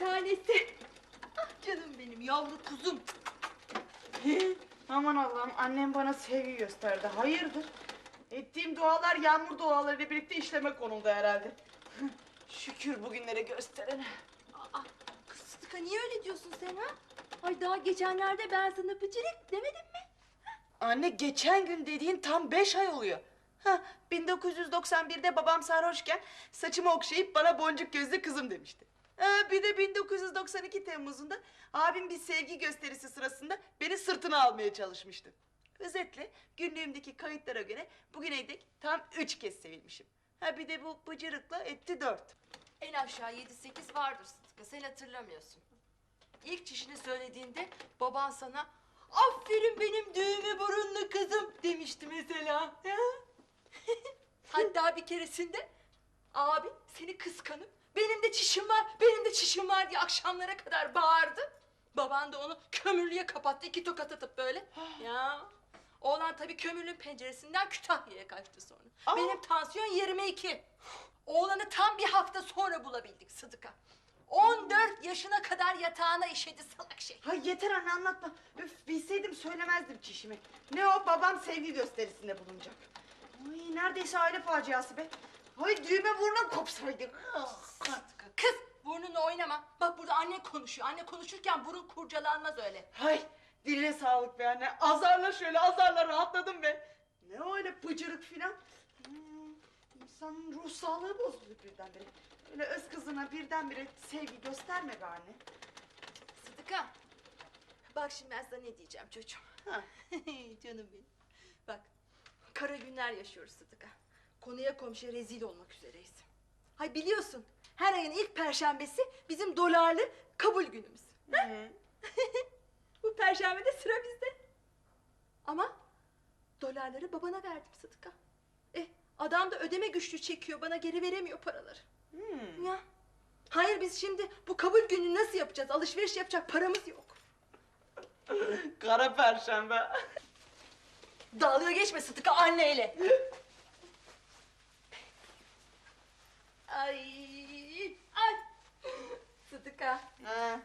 tanesi. Ah canım benim yavru kuzum. Aman Allah'ım annem bana sevgi gösterdi. Hayırdır? Ettiğim dualar yağmur dualarıyla birlikte işleme konuldu herhalde. Şükür bugünlere gösterene. Aa, kız Sıdıka niye öyle diyorsun sen ha? Ay daha geçenlerde ben sana pıçırık demedim mi? Anne geçen gün dediğin tam beş ay oluyor. Ha, 1991'de babam sarhoşken saçımı okşayıp bana boncuk gözlü kızım demişti. Ha, bir de 1992 Temmuz'unda abim bir sevgi gösterisi sırasında beni sırtına almaya çalışmıştı. Özetle günlüğümdeki kayıtlara göre bugüne dek tam üç kez sevilmişim. Ha bir de bu bıcırıkla etti dört. En aşağı yedi sekiz vardır Sıdıka sen hatırlamıyorsun. İlk çişini söylediğinde baban sana aferin benim düğme burunlu kızım demişti mesela. ha? Hatta bir keresinde abi seni kıskanıp benim de çişim var benim de çişim var diye akşamlara kadar bağırdı. Baban da onu kömürlüğe kapattı iki tokat atıp böyle. ya Oğlan tabii kömürlüğün penceresinden Kütahya'ya kaçtı sonra. Aa! Benim tansiyon 22. Oğlanı tam bir hafta sonra bulabildik Sıdıka. 14 yaşına kadar yatağına işedi salak şey. Ha yeter anne anlatma. Üf bilseydim söylemezdim çişimi. Ne o babam sevgi gösterisinde bulunacak. Ay neredeyse aile faciası be. Ay düğme burnum kopsaydı. Kız burnunla oynama. Bak burada anne konuşuyor. Anne konuşurken burun kurcalanmaz öyle. Hay diline sağlık be anne. Azarla şöyle azarla rahatladım be. Ne öyle pıcırık filan. Hmm, insanın ruh sağlığı bozuldu birdenbire. Öyle öz kızına birdenbire sevgi gösterme be anne. Sıdıka. Bak şimdi ben sana ne diyeceğim çocuğum. Ha. Canım benim. Bak kara günler yaşıyoruz Sıdıka. Konuya komşuya rezil olmak üzereyiz. Hay biliyorsun her ayın ilk perşembesi bizim dolarlı kabul günümüz. Hı. Bu perşembe de sıra bizde. Ama dolarları babana verdim Sıdıka. Eh adam da ödeme güçlüğü çekiyor bana geri veremiyor paraları. Hmm. Ya. Hayır biz şimdi bu kabul gününü nasıl yapacağız? Alışveriş yapacak paramız yok. Kara perşembe. Dalga geçme Sıtıka anneyle. ay, ay. Sıtıka, Ha.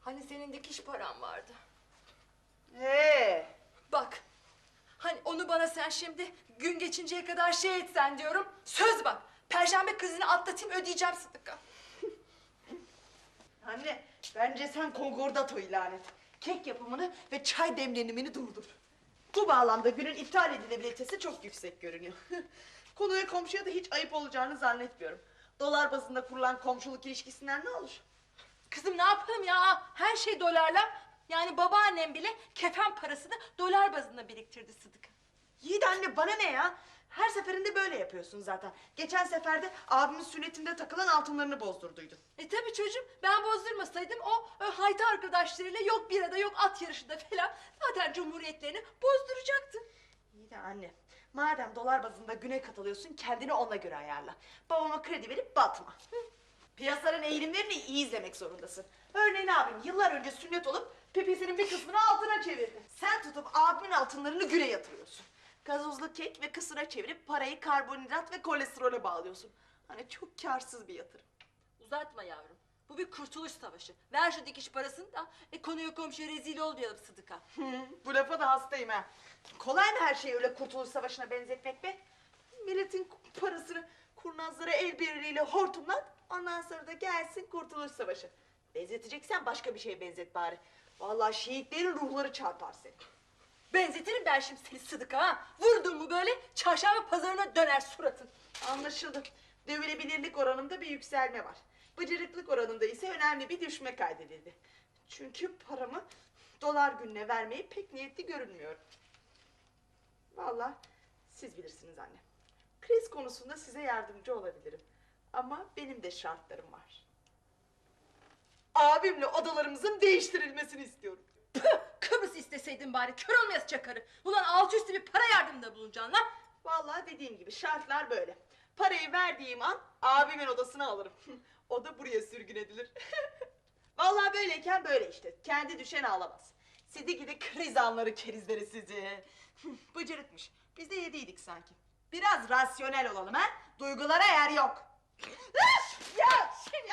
hani senin dikiş paran vardı. He. Bak, hani onu bana sen şimdi gün geçinceye kadar şey etsen diyorum. Söz bak, perşembe kızını atlatayım ödeyeceğim Sıtıka. Anne, bence sen konkordato ilan et. Kek yapımını ve çay demlenimini durdur. Bu bağlamda günün iptal edilebilitesi çok yüksek görünüyor. Konuya komşuya da hiç ayıp olacağını zannetmiyorum. Dolar bazında kurulan komşuluk ilişkisinden ne olur? Kızım ne yapalım ya? Her şey dolarla. Yani babaannem bile kefen parasını dolar bazında biriktirdi Sıdıka. Yiğit anne bana ne ya? Her seferinde böyle yapıyorsun zaten. Geçen seferde abimin sünnetinde takılan altınlarını bozdurduydun. E tabi çocuğum ben bozdurmasaydım o, o hayta arkadaşlarıyla yok birada yok at yarışında falan zaten cumhuriyetlerini bozduracaktı. İyi de anne, madem dolar bazında güne katılıyorsun kendini ona göre ayarla. Babama kredi verip batma. Piyasaların eğilimlerini iyi izlemek zorundasın. Örneğin abim yıllar önce sünnet olup pepesinin bir kısmını altına çevirdi. Sen tutup abimin altınlarını güre yatırıyorsun. Gazozlu kek ve kısıra çevirip parayı karbonhidrat ve kolesterole bağlıyorsun. Hani çok karsız bir yatırım. Uzatma yavrum. Bu bir kurtuluş savaşı. Ver şu dikiş parasını da e, konuya komşuya rezil olmayalım Sıdıka. Bu lafa da hastayım ha. Kolay mı her şeyi öyle kurtuluş savaşına benzetmek be? Milletin parasını kurnazlara el birliğiyle hortumlat, ondan sonra da gelsin kurtuluş savaşı. Benzeteceksen başka bir şeye benzet bari. Vallahi şehitlerin ruhları çarpar seni. Benzetirim ben şimdi seni Sıdıka ha. Vurdun mu böyle çarşamba pazarına döner suratın. Anlaşıldı. Dövülebilirlik oranında bir yükselme var. Bıcırıklık oranında ise önemli bir düşme kaydedildi. Çünkü paramı dolar gününe vermeyi pek niyetli görünmüyorum. Vallahi siz bilirsiniz anne. Kriz konusunda size yardımcı olabilirim. Ama benim de şartlarım var. Abimle odalarımızın değiştirilmesini istiyorum. Püh, Kıbrıs isteseydin bari kör olmayası çakarı. Ulan altı üstü bir para yardımında bulunacaksın lan. Vallahi dediğim gibi şartlar böyle. Parayı verdiğim an abimin odasına alırım. o da buraya sürgün edilir. Vallahi böyleyken böyle işte. Kendi düşen ağlamaz. Sizi gidi kriz anları kerizleri sizi. Bıcırıkmış. Biz de yediydik sanki. Biraz rasyonel olalım ha. Duygulara yer yok. ya! Seni-